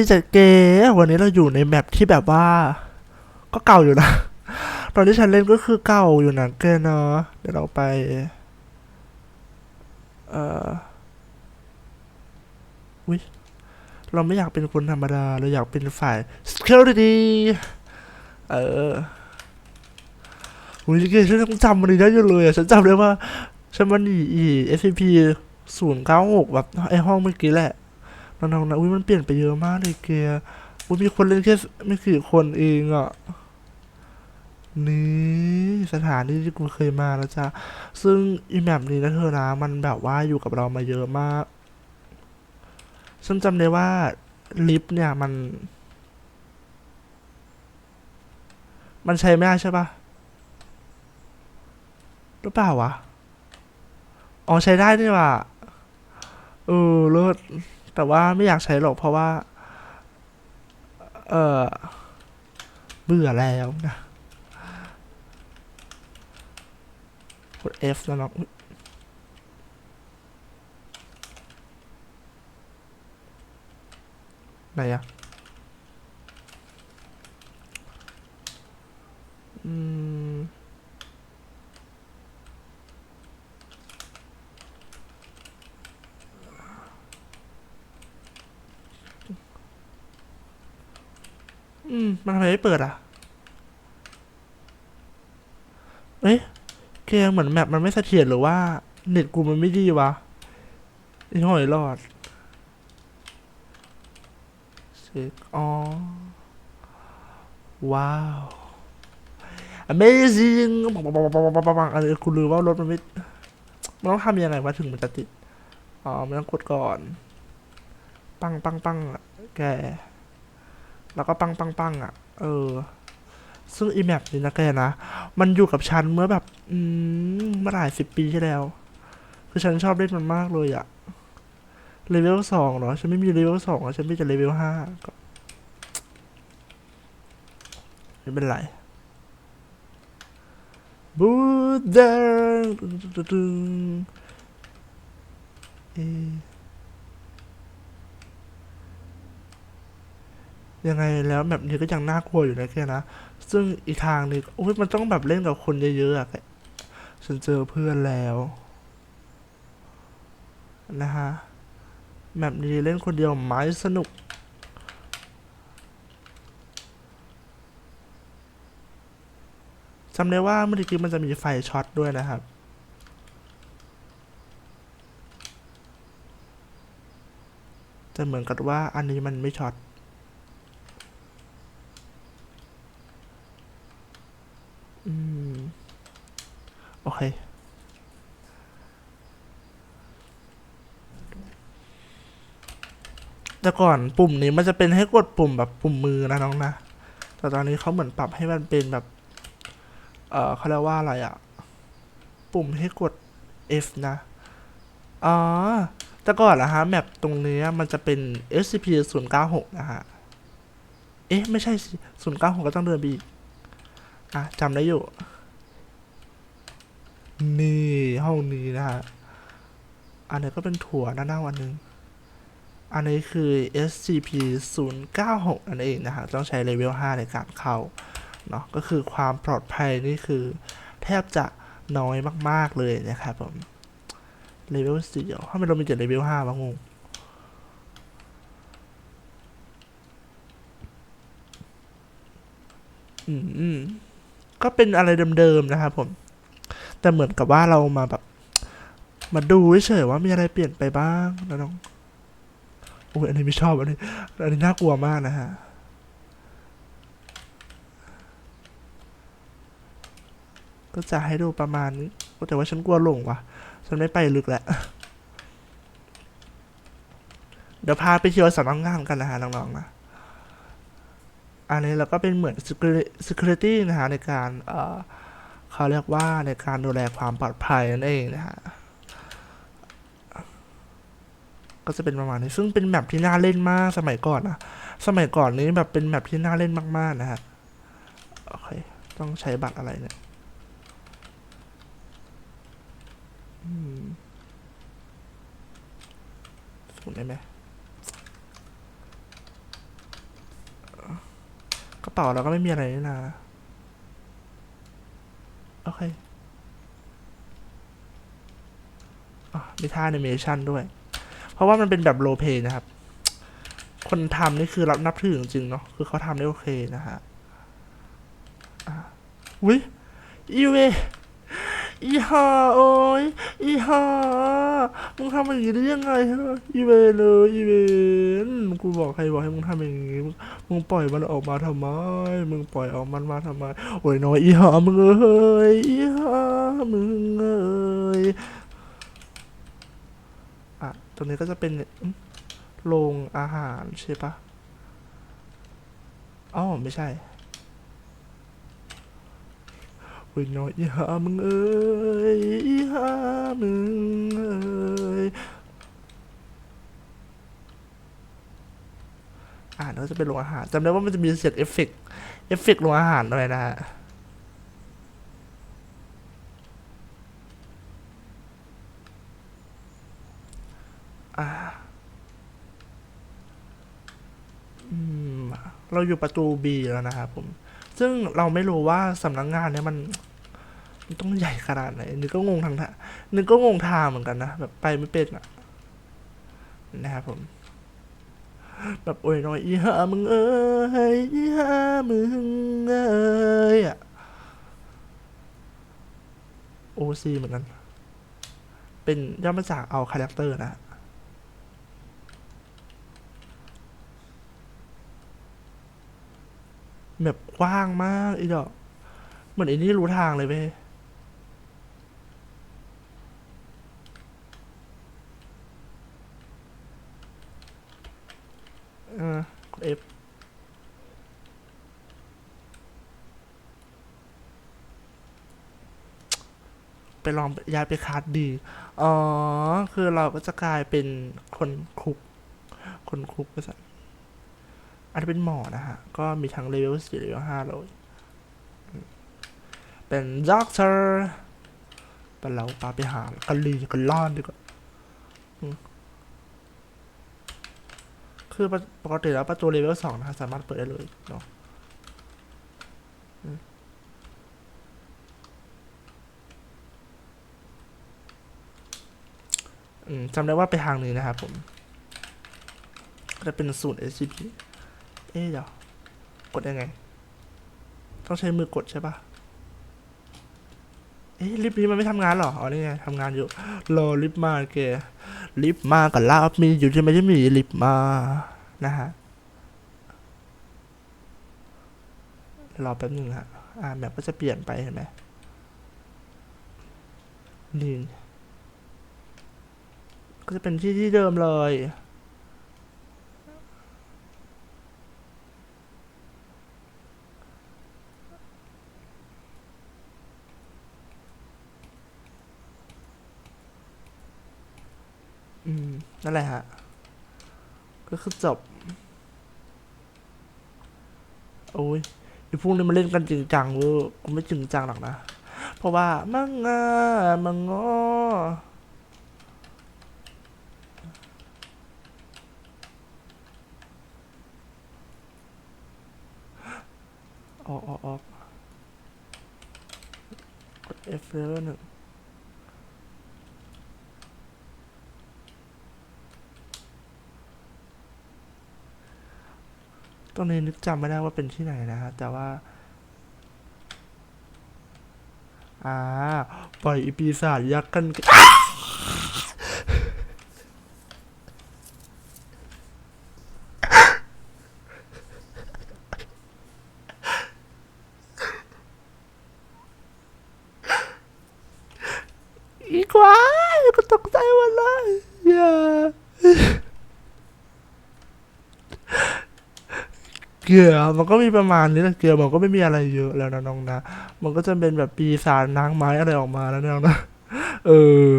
ที่จะเกวันนี้เราอยู่ในแมปที่แบบว่า ก็เก่าอยู่นะ ตอนที่ฉันเล่นก็คือเก่าอยู่นะเกเนาะเดี๋ยวเราไป เอ่อวิเราไม่อยากเป็นคนธรรมดา เราอยากเป็นฝ่าย security เออวิเกฉันจำมันได้อยู่เลยอะฉันจำได้ว่า ฉันมันอีอี SCP ศูนย์เก้าหกแบบไอห้องเมื่อกี้แหละ น้องๆนะอุ้ยมันเปลี่ยนไปเยอะมากเลยเกียร์อุ้ยมีคนเล่นแค่ไม่กี่คนเองอะนี่สถานที่ที่กูเคยมาแล้วจ้ะซึ่งอีแมปนี้นะเธอนะมันแบบว่าอยู่กับเรามาเยอะมากฉันจำได้ว่าลิฟต์เนี่ยมัน มันใช้ไม่ได้ใช่ปะหรือเปล่าวะ อ๋อใช้ได้นี่ว่าเออเลิศ แต่ว่าไม่อยากใช้หรอกเพราะว่า เออเบื่อแล้วนะกด F แล้วเนาะไหนอะอืม มันทำไมไม่เปิดอะ เอ๊ะเกมเหมือนแมปมันไม่เสถียรหรือว่า เน็ตกูมันไม่ดีวะไอ้หอยรอดเช็คอ๋อ ว้าว Amazing อันนี้คุณรู้ว่ารถมันไม่ มันต้องทำยังไงวะถึงมันจะติด อ๋อ มันต้องกดก่อน ปังปังปังแก แล้วก็ปังปังปังอะ เออ ซึ่งอีแมปนี้นะแกนะ มันอยู่กับฉันเมื่อแบบ อืมเมื่อหลายสิบปีที่แล้ว คือฉันชอบเล่นมันมากเลยอะเลเวลสองเหรอ ฉันไม่มีเลเวลสองอะฉันมีแต่เลเวลห้าก็ไม่เป็นไรบูเดอร์เอะ ยังไงแล้วแบบนี้ก็ยังน่ากลัวอยู่นะแกนะ ซึ่งอีกทางนึงโอ้ยมันต้องแบบเล่นกับคนเยอะๆอะฉันเจอเพื่อนแล้วนะฮะแบบนี้เล่นคนเดียวไม่สนุก จำได้ว่าเมื่อกี้มันจะมีไฟช็อตด้วยนะครับแต่เหมือนกับว่าอันนี้มันไม่ช็อต อืม โอเค แต่ก่อนปุ่มนี้มันจะเป็นให้กดปุ่มแบบปุ่มมือนะน้องนะ แต่ตอนนี้เขาเหมือนปรับให้มันเป็นแบบ เออเขาเรียกว่าอะไรอะปุ่มให้กด F นะ อ๋อ แต่ก่อนนะฮะ แมปตรงนี้มันจะเป็น SCP 0 9 6 นะฮะ เอ๊ะ ไม่ใช่ 0 9 6 ก็ต้องเดินไปอีก อะจำได้อยู่ นี่ห้องนี้นะฮะ อันนี้ก็เป็นถั่วหน้าหน้าวันหนึ่งอันนี้คือ SCP 0 9 6นั่นเองนะฮะ ต้องใช้เลเวล 5 ในการเข้า เนาะก็คือความปลอดภัยนี่คือ แทบจะน้อยมาก ๆ เลยนะครับผม เลเวล4เดี๋ยวทำไมเรามีแต่เลเวล5วะงงอืมอืม ก็เป็นอะไรเดิมๆนะครับผม แต่เหมือนกับว่าเรามาแบบ มาดูเฉยๆว่ามีอะไรเปลี่ยนไปบ้างนะน้องโอ้ยอันนี้ไม่ชอบอันนี้อันนี้น่ากลัวมากนะฮะก็จะให้ดูประมาณนี้แต่ว่าฉันกลัวหลงว่ะ ฉันไม่ไปลึกแล้วเดี๋ยวพาไปเที่ยวสำนักงานกันนะฮะน้องๆนะ อันนี้เราก็เป็นเหมือน security นะฮะในการเอ่อเขาเรียกว่าในการดูแลความปลอดภัยนั่นเองนะฮะก็จะเป็นประมาณนี้ซึ่งเป็นแมปที่น่าเล่นมากสมัยก่อนนะสมัยก่อนนี้แบบเป็นแมปที่น่าเล่นมากๆนะฮะโอเคต้องใช้บัตรอะไรเนี่ยอืมสูงได้ไหม ระเป๋าเราก็ไม่มีอะไรนี่นะ โอเคมีท่าแอนิเมชันด้วย เพราะว่ามันเป็นแบบโลเพนะครับ คนทำนี่คือรับนับถือจริงๆเนาะ คือเขาทำได้โอเคนะฮะอะวิอีเวอีห่าโอ้ยอีห่า มึงทำอย่างนี้ได้ยังไงฮะอีเวนเลยอีเวนกูบอกใครบอกให้มึงทำอย่างนี้มึงปล่อยมันออกมาทำไม มึงปล่อยออกมันมาทำไม โอ้ยน้อยอีห่ามึงเอ้ยอีห่ามึงเอ้ยอะตรงนี้ก็จะเป็นโรงอาหารใช่ปะอ๋อไม่ใช่ โอ้ยน้อยอีหามึงเอ้ยอีหามึงเอ้ยอ่านก็จะเป็นโรงอาหารจำได้ว่ามันจะมีเสียงเอฟเฟกเอฟเฟกโรงอาหารด้วยนะฮะอ่าอืมเราอยู่ประตูบีแล้วนะครับผม ซึ่งเราไม่รู้ว่าสำนักงานเนี่ยมันมันต้องใหญ่ขนาดไหนนึกก็งงทางทางนึกก็งงทางเหมือนกันนะแบบไปไม่เป็นอะนะครับผม แบบโอ้ยน้อยอีห่ามึงเอ้ยอีห่ามึงเอ้ยอะโอซีเหมือนกัน เป็นย่อมาจากเอาคาแรคเตอร์นะ แบบกว้างมากอีดอกเหมือนไอ้นี่รู้ทางเลยเว้ยเออกด F ไปลองย้ายไปคาร์ดดี อ๋อ คือเราก็จะกลายเป็นคนคุก คนคุกไปสัน อันนี้เป็นหมอนะฮะ ก็มีทั้งเลเวลสี่เลเวลห้าเลย เป็นด็อกเตอร์ไปเราปาไปหากันลีกันล่อนดีกว่าคือปกติแล้วประตูเลเวลสองนะฮะสามารถเปิดได้เลยเนาะจำได้ว่าไปทางนี้นะครับผมจะเป็นสูตร SCP เอ๊ะเดี๋ยวกดยังไง ต้องใช้มือกดใช่ปะเอ๊ะลิฟต์นี้มันไม่ทำงานหรอ อ๋อ นี่ไงทำงานอยู่ รอลิฟต์มาแกลิฟต์มากับลาบมีอยู่ที่ไม่ได้มีลิฟต์มา นะฮะ รอแป๊บหนึงฮะ อ่าแบบก็จะเปลี่ยนไปเห็นไหมนี่ก็จะเป็นที่ที่เดิมเลย อืม นั่นแหละฮะ ก็คือจบ โอ้ยไอ้พวกนี้มันเล่นกันจริงจังเว้ยกูไม่จริงจังหรอกนะ เพราะว่ามังงามังงอออกออกออกกด F เลเวลหนึ่ง ตรงนี้นึกจำไม่ได้ว่าเป็นที่ไหนนะฮะแต่ว่าอ่าปล่อยอีปีศาจยักษ์กันอีกว่าก็ตกใจหมดเลยอย่า เกลือมันก็มีประมาณนี้แหละเกลือมันก็ไม่มีอะไรเยอะแล้วนะน้องนะ มันก็จะเป็นแบบปีศาจนางไม้อะไรออกมาแล้วนะน้องนะ เออ